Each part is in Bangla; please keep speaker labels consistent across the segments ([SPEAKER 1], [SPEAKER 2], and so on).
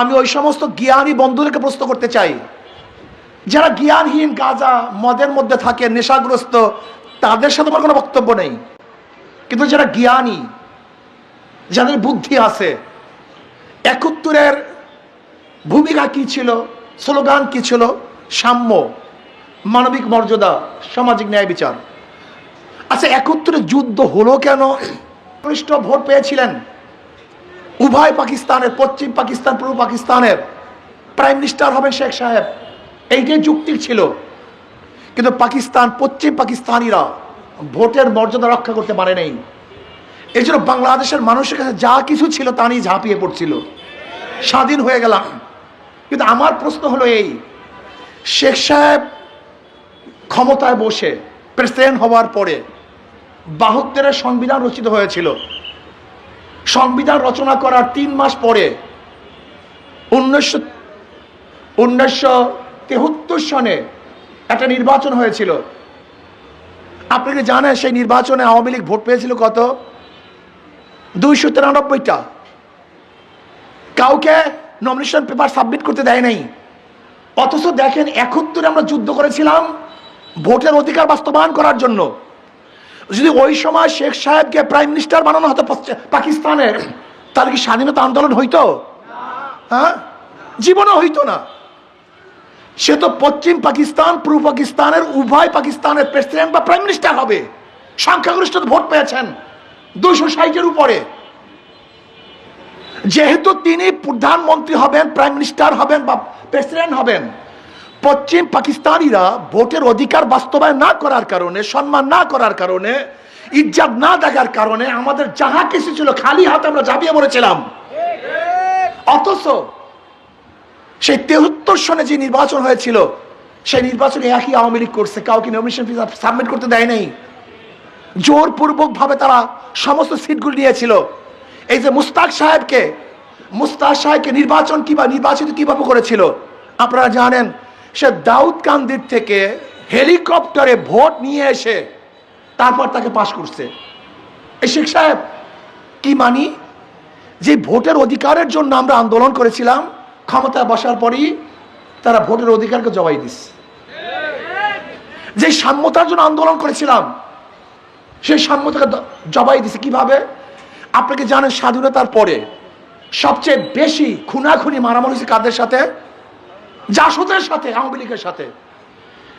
[SPEAKER 1] আমি ওই সমস্ত জ্ঞানী বন্ধুদেরকে প্রশ্ন করতে চাই। যারা জ্ঞানহীন গাজা মদের মধ্যে থাকে, নেশাগ্রস্ত, তাদের সাথে আমার কোনো বক্তব্য নেই। কিন্তু যারা জ্ঞানী, যাদের বুদ্ধি আছে, একত্তরের ভূমিকা কি ছিল, স্লোগান কি ছিল? সাম্য, মানবিক মর্যাদা, সামাজিক ন্যায় বিচার। আচ্ছা একত্রে যুদ্ধ হলো কেন? পৃষ্ঠ ভোট পেয়েছিলেন। উভয় পাকিস্তানের, পশ্চিম পাকিস্তান, পূর্ব পাকিস্তানের প্রাইম মিনিস্টার হবেন শেখ সাহেব। এইটাই যুক্তি ছিল, কিন্তু পাকিস্তান, পশ্চিম পাকিস্তানিরা ভোটের মর্যাদা রক্ষা করতে পারে নাই। এই জন্য বাংলাদেশের মানুষের কাছে যা কিছু ছিল তা নিয়ে ঝাঁপিয়ে পড়ছিল। স্বাধীন হয়ে গেলাম। কিন্তু আমার প্রশ্ন হলো এই, শেখ সাহেব ক্ষমতায় বসে প্রেসিডেন্ট হওয়ার পরে বাহাত্তরের সংবিধান রচিত হয়েছিল। সংবিধান রচনা করার তিন মাস পরে উনিশশো উনিশশো তেহত্তর সনে একটা নির্বাচন হয়েছিল। আপনি কি জানেন সেই নির্বাচনে আওয়ামী লীগ ভোট পেয়েছিল কত? দুইশো তিরানব্বইটা। কাউকে নমিনেশন পেপার সাবমিট করতে দেয় নাই। অথচ দেখেন একাত্তরে আমরা যুদ্ধ করেছিলাম ভোটের অধিকার বাস্তবায়ন করার জন্য। যদি ওই সময় শেখ সাহেবকে প্রাইম মিনিস্টার বানানো হতো পাকিস্তানের তাহলে কি স্বাধীনতা আন্দোলন হইতো? হ্যাঁ? জীবনও হইতো না। সে তো পশ্চিম পাকিস্তান, পূর্ব পাকিস্তানের, উভয় পাকিস্তানের প্রেসিডেন্ট বা প্রাইম মিনিস্টার হবে। সংখ্যাগরিষ্ঠ ভোট পেয়েছেন দুশো ষাটের উপরে। যেহেতু তিনি প্রধানমন্ত্রী হবেন প্রাইম মিনিস্টার হবেন বা প্রেসিডেন্ট হবেন পশ্চিম পাকিস্তানিরা ভোটের অধিকার বাস্তবায়ন না করার কারণে, সম্মান না করার কারণে, ইজ্জাত না দেখার কারণে আমাদের যাহা কিছু ছিল, খালি হাতে আমরা ঝাঁপিয়ে পড়েছিলাম। অথচ সেই তেহত্তর সনে যে নির্বাচন হয়েছিল, সেই নির্বাচনে একই আওয়ামী লীগ করছে, কাউকে নমিনেশন সাবমিট করতে দেয় নাই। জোরপূর্বক ভাবে তারা সমস্ত সিটগুলি নিয়েছিল। এই যে মুস্তাক সাহেবকে মুস্তাক সাহেবকে নির্বাচন কিবা, নির্বাচিত কীভাবে করেছিল, আপনারা জানেন সে দাউদ কান্দির থেকে হেলিকপ্টারে ভোট নিয়ে এসে তারপর তাকে পাশ করছে। এই শেখ সাহেব, কি মানি? যে ভোটের অধিকারের জন্য আমরা আন্দোলন করেছিলাম, ক্ষমতায় বসার পরই তারা ভোটের অধিকারকে জবাই দিচ্ছে যে সাম্যতার জন্য আন্দোলন করেছিলাম সেই সাম্যতাকে জবাই দিছে কীভাবে? আপনাকে জানেন স্বাধীনতার পরে সবচেয়ে বেশি খুনাখুনি মারামারি হয়েছে কাদের সাথে? জাসদের সাথে, আওয়ামী লীগের সাথে।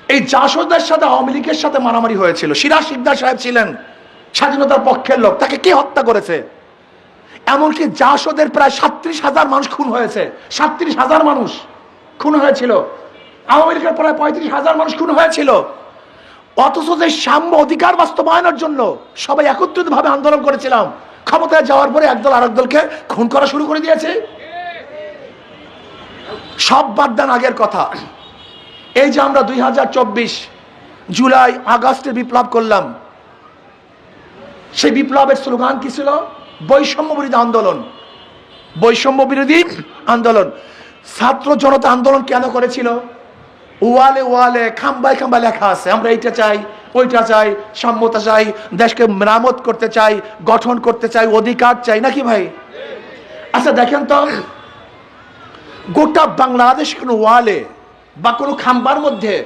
[SPEAKER 1] এই জাসদের সাথে আওয়ামী লীগের সাথে মারামারি হয়েছিল। সিরাজ সিকদার সাহেব ছিলেন স্বাধীনতার পক্ষের লোক, তাকে কে হত্যা করেছে? এমনকি জাসদের প্রায় সাত্রিশ হাজার মানুষ খুন হয়েছে। সাত্রিশ হাজার মানুষ খুন হয়েছিল। আওয়ামী লীগের প্রায় পঁয়ত্রিশ হাজার মানুষ খুন হয়েছিল। অথচ যে সাম্য অধিকার বাস্তবায়নের জন্য সবাই একত্রিত ভাবে আন্দোলন করেছিলাম। ক্ষমতায় যাওয়ার পরে একদল আরেক দলকে খুন করা শুরু করে দিয়েছে। সব বাদ দেন আগের কথা। এই যে আমরা দুই হাজার চব্বিশ জুলাই, আগস্টে বিপ্লব করলাম, সেই বিপ্লবের স্লোগান কি ছিল? বৈষম্য বিরোধী আন্দোলন। বৈষম্য বিরোধী আন্দোলন। ছাত্র জনতা আন্দোলন কেন করেছিল? ওয়ালে ওয়ালে, খাম্বায় খাম্বা লেখা আছে, আমরা এইটা চাই, ওইটা চাই, সাম্যতা চাই, দেশকে মেরামত করতে চাই, গঠন করতে চাই, অধিকার চাই, নাকি ভাই? আচ্ছা দেখেন তো গোটা বাংলাদেশ কোনো ওয়ালে বা কোনো খাম্বার মধ্যে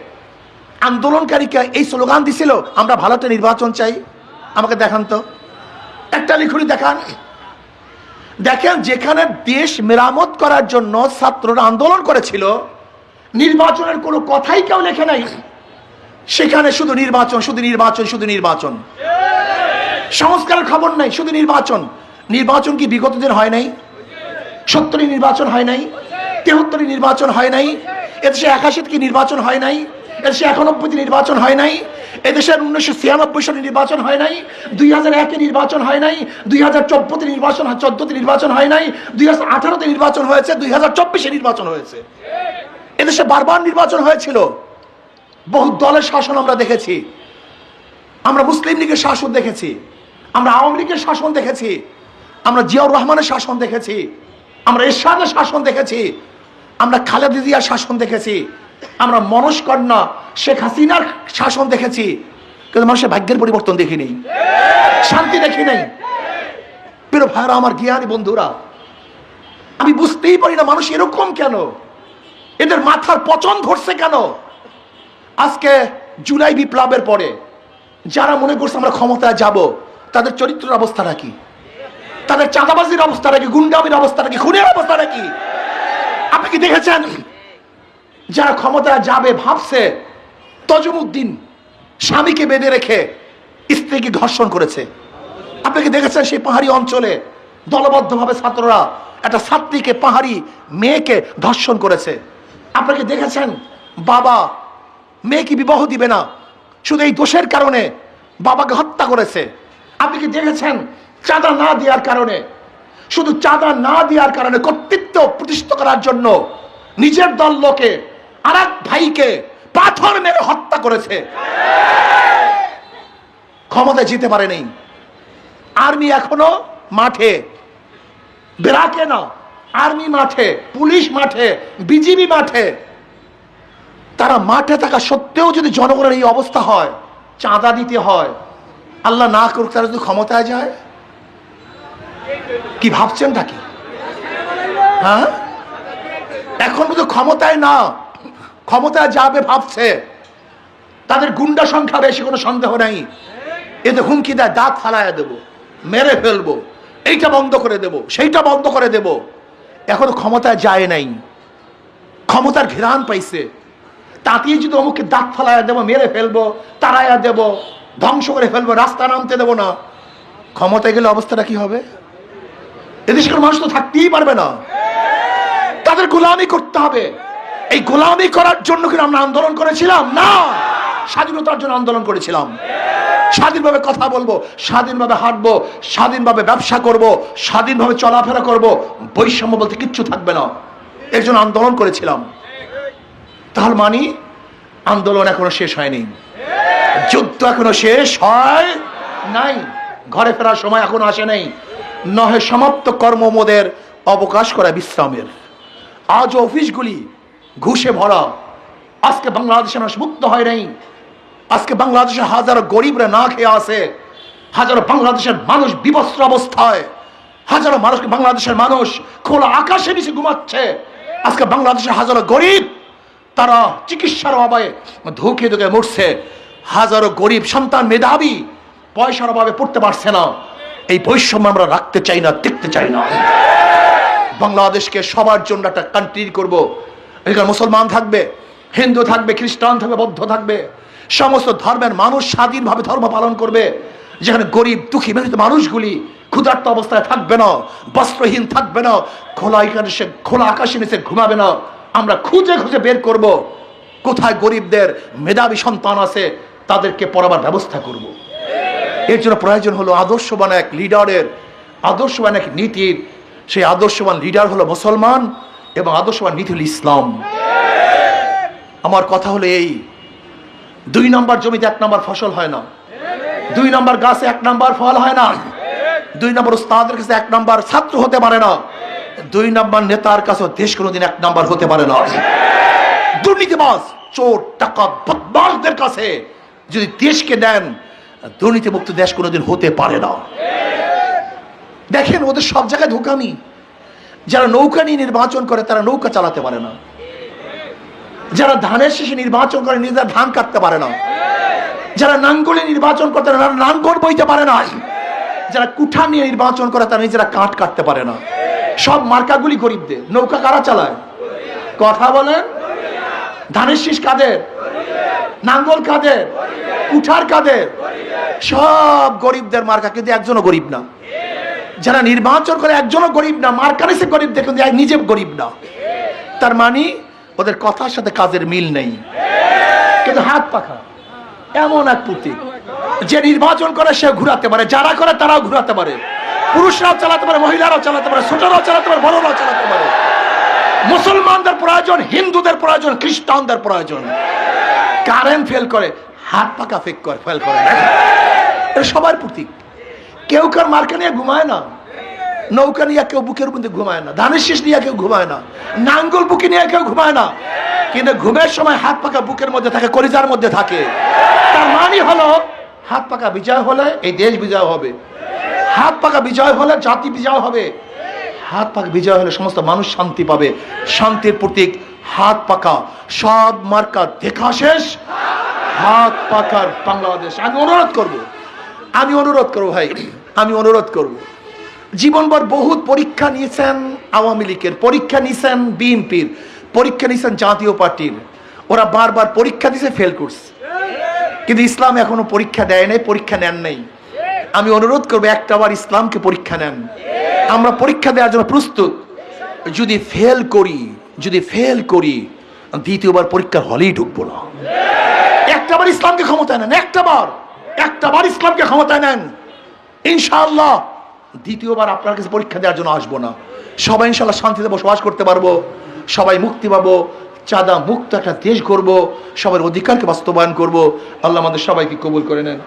[SPEAKER 1] আন্দোলনকারীকে এই স্লোগান দিছিল, আমরা ভালো একটা নির্বাচন চাই। আমাকে দেখান তো। একটা লিখুনি দেখান। দেখেন, যেখানে দেশ মেরামত করার জন্য ছাত্ররা আন্দোলন করেছিল, নির্বাচনের কোনো কথাই কেউ লেখে নাই। সেখানে শুধু নির্বাচন শুধু নির্বাচন শুধু নির্বাচন। সংস্কারের খবর নাই, শুধু নির্বাচন। নির্বাচন কি বিগত দিন হয় নাই? সত্তরই নির্বাচন হয় নাই? তেহত্তরই নির্বাচন হয় নাই, এদেশে একাশিতে কি নির্বাচন হয় নাই, এদেশে একানব্বইতে নির্বাচন হয় নাই, এদেশের উনিশশো ছিয়ানব্বই সালে নির্বাচন হয় নাই, দুই হাজার একে নির্বাচন হয় নাই, দুই হাজার চব্বতে নির্বাচন চোদ্দতে নির্বাচন হয় নাই, দুই হাজার আঠারোতে নির্বাচন হয়েছে, দুই হাজার চব্বিশে নির্বাচন হয়েছে। এদেশে বারবার নির্বাচন হয়েছিল। বহু দলের শাসন আমরা দেখেছি। আমরা মুসলিম লীগের শাসন দেখেছি। আমরা আওয়ামী লীগের শাসন দেখেছি। আমরা জিয়াউর রহমানের শাসন দেখেছি। আমরা এরশাদের শাসন দেখেছি, আমরা খালেদা জিয়ার শাসন দেখেছি, আমরা মনস্কন্যা শেখ হাসিনার শাসন দেখেছি, কিন্তু মানুষের ভাগ্যের পরিবর্তন দেখি দেখিনি, শান্তি দেখি নাই প্রিয় ভাইরা আমার জ্ঞানী বন্ধুরা, আমি বুঝতেই পারি না মানুষ এরকম কেন? এদের মাথার পচন ধরছে কেন? আজকে জুলাই বিপ্লবের পরে যারা মনে করছে আমরা ক্ষমতায় যাব, তাদের চরিত্রের অবস্থাটা কি? তাদের চাঁদাবাজির অবস্থাটা কি গুন্ডামির অবস্থাটা কি খুনের অবস্থাটা কি আপনি কি দেখেছেন? যারা ক্ষমতায় যাবে ভাবছে, তজমুদ্দিন স্বামীকে বেঁধে রেখে স্ত্রীকে ধর্ষণ করেছে। আপনি কি দেখেছেন সেই পাহাড়ি অঞ্চলে দলবদ্ধভাবে ছাত্ররা একটা ছাত্রীকে, পাহাড়ি মেয়েকে ধর্ষণ করেছে? আপনাকে দেখেছেন? বাবা মেয়েকে বিবাহ দিবে না। শুধু এই দোষের কারণে বাবাকে হত্যা করেছে। আপনি কি দেখেছেন চাঁদা না দেওয়ার কারণে, শুধু চাঁদা না দেওয়ার কারণে কর্তৃত্ব প্রতিষ্ঠা করার জন্য নিজের দল লোকে আর ভাইকে পাথর মেরে হত্যা করেছে। ক্ষমতায় পারে নেই। আর্মি এখনও মাঠে। বেড়াকে না আর্মি মাঠে, পুলিশ মাঠে, বিজিবি মাঠে। তারা মাঠে থাকা সত্ত্বেও যদি জনগণের এই অবস্থা হয়, চাঁদা দিতে হয়, আল্লাহ না করুক তারা যদি ক্ষমতায় যায়। কি ভাবছেনটা কি হ্যাঁ? এখন শুধু ক্ষমতায় না। ক্ষমতায় যাবে, ভাবছে। তাদের গুন্ডা সংখ্যা বেশি, কোনো সন্দেহ নাই। এতে হুমকি দেয়, দাঁত ফালাইয়া দেবো, মেরে ফেলব, এইটা বন্ধ করে দেব, সেইটা বন্ধ করে দেব। এখনও ক্ষমতায় যায় নাই। ক্ষমতার ঘেরান পাইছে। তাতেই যদি অমুককে দাঁত ফালাইয়া দেবো, মেরে ফেলব তারাইয়া দেব, ধ্বংস করে ফেলব, রাস্তা নামতে দেবো না। ক্ষমতায় গেলে অবস্থাটা কি হবে? এদেশের মানুষ তো থাকতেই পারবে না। তাদের গোলামি করতে হবে। এই গোলামি করার জন্য কি আমরা আন্দোলন করেছিলাম? না। স্বাধীনতার জন্য আন্দোলন করেছিলাম। স্বাধীনভাবে কথা বলব, স্বাধীনভাবে হাঁটবো, স্বাধীনভাবে ব্যবসা করব, স্বাধীনভাবে চলাফেরা করব, বৈষম্য বলতে কিচ্ছু থাকবে না। এর জন্য আন্দোলন করেছিলাম। তাহলে মানি আন্দোলন এখনও শেষ হয়নি। যুদ্ধ এখনও শেষ হয় নাই। ঘরে ফেরার সময় এখনও আসে নাই। নহে সমাপ্ত কর্মমোদের অবকাশ করা বিশ্রামের। আজ অফিসগুলি ঘুষে ভরা। আজকে বাংলাদেশে মানুষ মুক্ত হয় নাই। আজকে বাংলাদেশে হাজারো গরিবরা না খেয়ে আসে হাজারো বাংলাদেশের মানুষ বিবস্ত্র অবস্থায়। হাজারো মানুষ বাংলাদেশের মানুষ খোলা আকাশে নিচে ঘুমাচ্ছে। আজকে বাংলাদেশের হাজারো গরিব, তারা চিকিৎসার অভাবে ধুকে ধুকে মরছে। হাজারো গরিব সন্তান মেধাবী পয়সার অভাবে পড়তে পারছে না। এই বৈষম্য আমরা রাখতে চাই না, দেখতে চাই না। বাংলাদেশকে সবার জন্য একটা কান্ট্রি করব এখানে মুসলমান থাকবে, হিন্দু থাকবে, খ্রিস্টান থাকবে, বৌদ্ধ থাকবে। সমস্ত ধর্মের মানুষ স্বাধীনভাবে ধর্ম পালন করবে। যেখানে গরিব, দুঃখী মেহনত মানুষগুলি ক্ষুধার্ত অবস্থায় থাকবে না, বস্ত্রহীন থাকবে না, খোলা আকাশে খোলা আকাশে নিচে ঘুমাবে না। আমরা খুঁজে খুঁজে বের করব। কোথায় গরিবদের মেধাবী সন্তান আছে, তাদেরকে পড়াবার ব্যবস্থা করব। এর জন্য প্রয়োজন হলো আদর্শবান এক লিডারের, আদর্শবান এক নীতির। সেই আদর্শবান লিডার হলো মুসলমান এবং আদর্শবান নীতি হলো ইসলাম। আমার কথা হলো এই, দুই নম্বর জমিতে এক নম্বর ফসল হয় না। দুই নম্বর গাছে এক নম্বর ফল হয় না। দুই নম্বর উস্তাদের কাছে এক নম্বর ছাত্র হতে পারে না। দুই নম্বর নেতার কাছে দেশ কোনোদিন এক নম্বর হতে পারে না। দুর্নীতিবাজ, চোর টাকা বদমাসদের কাছে যদি দেশকে দেন দুর্নীতিমুক্ত দেশ কোনোদিন হতে পারে না। দেখেন ওদের সব জায়গায় ধোকামি। যারা নৌকা নিয়ে নির্বাচন করে, তারা নৌকা চালাতে পারে না। যারা ধানের শেষে নির্বাচন করে, নিজেরা ধান কাটতে পারে না। যারা নাঙ্গলে নির্বাচন করতে তারা নাঙ্গল বইতে পারে না যারা কুঠা নিয়ে নির্বাচন করে, তারা নিজেরা কাঠ কাটতে পারে না। সব মার্কাগুলি গরিবদের। নৌকা কারা চালায়? কথা বলেন। ধানের শীষ কাদের? নাঙ্গল কাদের? কুঠার কাদের? সব গরিবদের মার্কা, কিন্তু একজনও গরিব না। যারা নির্বাচন করে একজনও গরিব না মার্কারিসে গরিব দেখুন নিজে গরিব না। তার মানে ওদের কথার সাথে কাজের মিল নেই। কিন্তু হাত পাখা, এমন এক প্রতীক। যে নির্বাচন করে সে ঘুরাতে পারে। যারা করে, তারাও ঘুরাতে পারে। পুরুষরাও চালাতে পারে, মহিলারাও চালাতে পারে, ছোটরাও চালাতে পারে, বড়রাও চালাতে পারে। মুসলমানদের প্রয়োজন, হিন্দুদের প্রয়োজন, খ্রিস্টানদের প্রয়োজন। কারেন্ট ফেল করে, হাত পাকা ফেক করে ফেল করে। এটা সবার প্রতীক। কেউ কার মার্কা নিয়ে ঘুমায় না, নৌকা নিয়ে কেউ বুকের মধ্যে ঘুমায় না, ধানের শীষ নিয়ে কেউ ঘুমায় না, নাঙ্গল বুকে নিয়ে কেউ ঘুমায় না, কিন্তু ঘুমের সময় হাত পাকা বুকের মধ্যে থাকে, কলিজার মধ্যে থাকে। তার মানে হলো, হাত পাকা বিজয় হলে এই দেশ বিজয় হবে। হাত পাকা বিজয় হলে জাতি বিজয় হবে। হাত পাকা বিজয় হলে সমস্ত মানুষ শান্তি পাবে। শান্তির প্রতীক, হাত পাকা। সব মার্কা দেখা শেষ। হাত পাকার বাংলাদেশ। আমি অনুরোধ করব আমি অনুরোধ করব ভাই, আমি অনুরোধ করব। জীবনভর বহুত পরীক্ষা নিয়েছেন আওয়ামী লীগের, পরীক্ষা নিয়েছেন বিএনপির, পরীক্ষা নিয়েছেন জাতীয় পার্টির। ওরা বারবার পরীক্ষা দিছে ফেল করছে। কিন্তু ইসলাম এখনও পরীক্ষা দেয় নাই, পরীক্ষা নেন নাই। আমি অনুরোধ করব, একটা বার ইসলামকে পরীক্ষা নেন। আমরা পরীক্ষা দেওয়ার জন্য প্রস্তুত। যদি ফেল করি, যদি ফেল করি, দ্বিতীয়বার পরীক্ষার হলেই ঢুকবো না। একটা বার ইসলামকে ক্ষমতা নেন, একটা বার। একটা বার ইসলামকে ক্ষমতায় নেন। ইনশাআল্লাহ দ্বিতীয়বার আপনার কাছে পরীক্ষা দেওয়ার জন্য আসব না। সবাই ইনশাল্লাহ শান্তিতে বসবাস করতে পারব। সবাই মুক্তি পাবো। চাঁদা মুক্ত একটা দেশ করব সবার অধিকারকে বাস্তবায়ন করব। আল্লাহ আমাদের সবাইকে কবুল করে নেন।